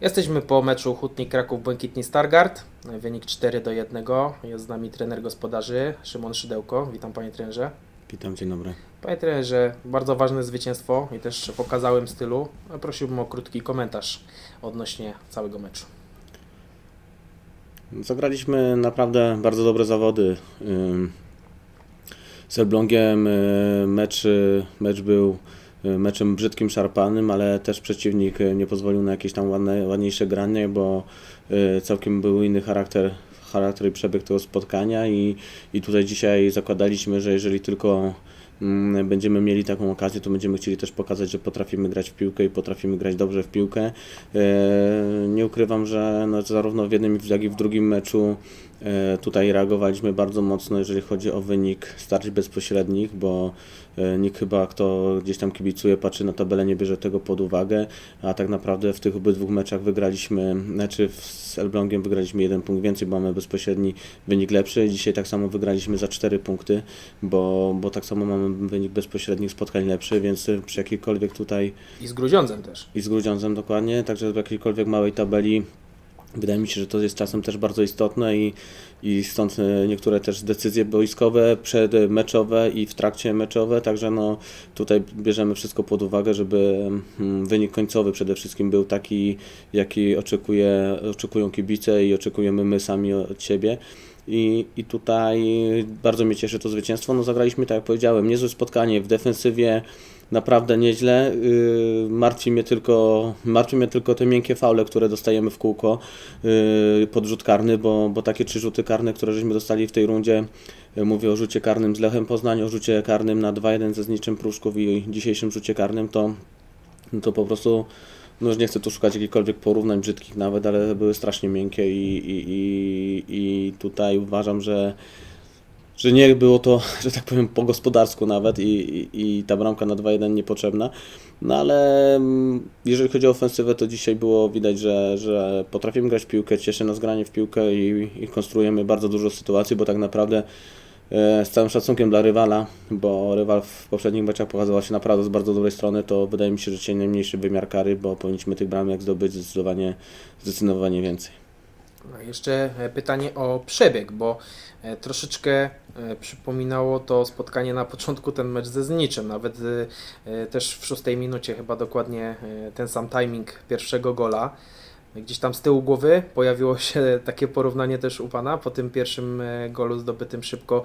Jesteśmy po meczu Hutnik Kraków Błękitni Stargard. Wynik 4 do 1. Jest z nami trener gospodarzy Szymon Szydełko. Witam panie trenerze. Witam, dzień dobry. Panie trenerze, bardzo ważne zwycięstwo i też w okazałym stylu. Prosiłbym o krótki komentarz odnośnie całego meczu. Zagraliśmy naprawdę bardzo dobre zawody. Z Elblągiem y, mecz, y, mecz był meczem brzydkim, szarpanym, ale też przeciwnik y, nie pozwolił na jakieś tam ładne, ładniejsze granie, bo y, całkiem był inny charakter, charakter i przebieg tego spotkania i, i tutaj dzisiaj zakładaliśmy, że jeżeli tylko mm, będziemy mieli taką okazję, to będziemy chcieli też pokazać, że potrafimy grać w piłkę i potrafimy grać dobrze w piłkę. Nie ukrywam, że no, zarówno w jednym, jak i w drugim meczu tutaj reagowaliśmy bardzo mocno, jeżeli chodzi o wynik starć bezpośrednich, bo e, nikt chyba, kto gdzieś tam kibicuje, patrzy na tabelę, nie bierze tego pod uwagę, a tak naprawdę w tych obydwu meczach wygraliśmy, znaczy z Elblągiem wygraliśmy jeden punkt więcej, bo mamy bezpośredni wynik lepszy. Dzisiaj tak samo wygraliśmy za 4 punkty, bo, bo tak samo mamy wynik bezpośrednich spotkań lepszy, więc e, przy jakiejkolwiek tutaj I z Grudziądzem też. i z Grudziądzem dokładnie, także w jakiejkolwiek małej tabeli wydaje mi się, że to jest czasem też bardzo istotne i, i stąd e, niektóre też decyzje boiskowe, przedmeczowe i w trakcie meczowe, także no tutaj bierzemy wszystko pod uwagę, żeby mm, wynik końcowy przede wszystkim był taki, jaki oczekuje, oczekują kibice i oczekujemy my sami od siebie. I, I tutaj bardzo mnie cieszy to zwycięstwo. No zagraliśmy, tak jak powiedziałem, niezłe spotkanie w defensywie, naprawdę nieźle. Yy, martwi mnie tylko, martwi mnie tylko te miękkie faule, które dostajemy w kółko yy, pod rzut karny, bo, bo takie trzy rzuty karne, które żeśmy dostali w tej rundzie, yy, mówię o rzucie karnym z Lechem Poznań, o rzucie karnym na 2-1 ze Zniczem Pruszków i dzisiejszym rzucie karnym, to, to po prostu no już nie chcę tu szukać jakichkolwiek porównań brzydkich nawet, ale były strasznie miękkie i, i, i, i tutaj uważam, że że nie było to, że tak powiem, po gospodarsku nawet i, i, i ta bramka na 2-1 niepotrzebna. No ale mm, jeżeli chodzi o ofensywę, to dzisiaj było widać, że, że potrafimy grać w piłkę, cieszy nas granie w piłkę i, i konstruujemy bardzo dużo sytuacji, bo tak naprawdę e, z całym szacunkiem dla rywala, bo rywal w poprzednich meczach pokazał się naprawdę z bardzo dobrej strony, to wydaje mi się, że dzisiaj najmniejszy wymiar kary, bo powinniśmy tych bramek zdobyć zdecydowanie, zdecydowanie więcej. No, Jeszcze e, pytanie o przebieg, bo e, troszeczkę e, przypominało to spotkanie na początku ten mecz ze Zniczem. Nawet też w szóstej minucie chyba dokładnie ten sam timing pierwszego gola. Gdzieś tam z tyłu głowy pojawiło się takie porównanie też u Pana po tym pierwszym e, golu zdobytym szybko.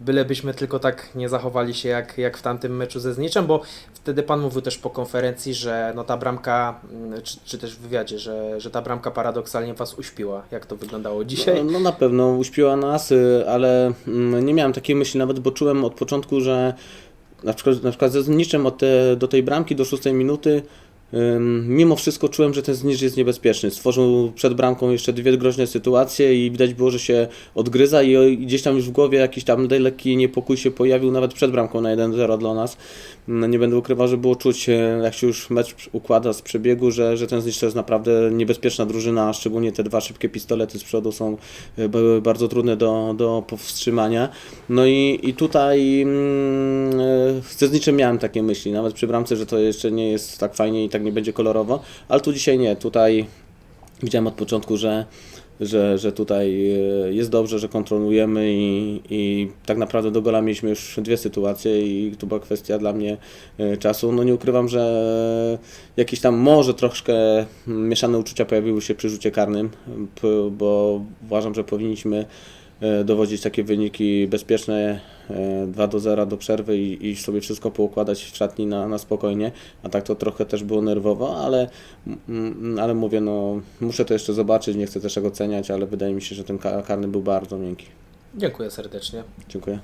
Bylebyśmy tylko tak nie zachowali się jak, jak w tamtym meczu ze Zniczem, bo wtedy Pan mówił też po konferencji, że no ta bramka, mm, czy, czy też w wywiadzie, że, że ta bramka paradoksalnie Was uśpiła. Jak to wyglądało dzisiaj? No, no na pewno uśpiła nas, y, ale mm, nie miałem takiej myśli nawet, bo czułem od początku, że na przykład, na przykład ze zniczem od te, do tej bramki do szóstej minuty mimo wszystko czułem, że ten znicz jest niebezpieczny. Stworzył przed bramką jeszcze dwie groźne sytuacje i widać było, że się odgryza i, gdzieś tam już w głowie jakiś tam lekki niepokój się pojawił nawet przed bramką na 1-0 dla nas. Mm, Nie będę ukrywał, że było czuć, e, jak się już mecz układa z przebiegu, że, że ten znicz to jest naprawdę niebezpieczna drużyna, a szczególnie te dwa szybkie pistolety z przodu są e, były bardzo trudne do, do powstrzymania. No i, i tutaj ze zniczym miałem takie myśli, nawet przy bramce, że to jeszcze nie jest tak fajnie i tak nie będzie kolorowo, ale tu dzisiaj nie, tutaj widziałem od początku, że że, że tutaj e, jest dobrze, że kontrolujemy i, i tak naprawdę do gola mieliśmy już dwie sytuacje i to była kwestia dla mnie e, czasu. No nie ukrywam, że jakieś tam może troszkę mieszane uczucia pojawiły się przy rzucie karnym, bo uważam, że powinniśmy dowodzić takie wyniki bezpieczne e, 2 do 0 do przerwy i, i sobie wszystko poukładać w szatni na, na spokojnie, a tak to trochę też było nerwowo, ale, mm, ale mówię, no muszę to jeszcze zobaczyć, nie chcę też tego oceniać, ale wydaje mi się, że ten ka- karny był bardzo miękki. Dziękuję serdecznie. Dziękuję.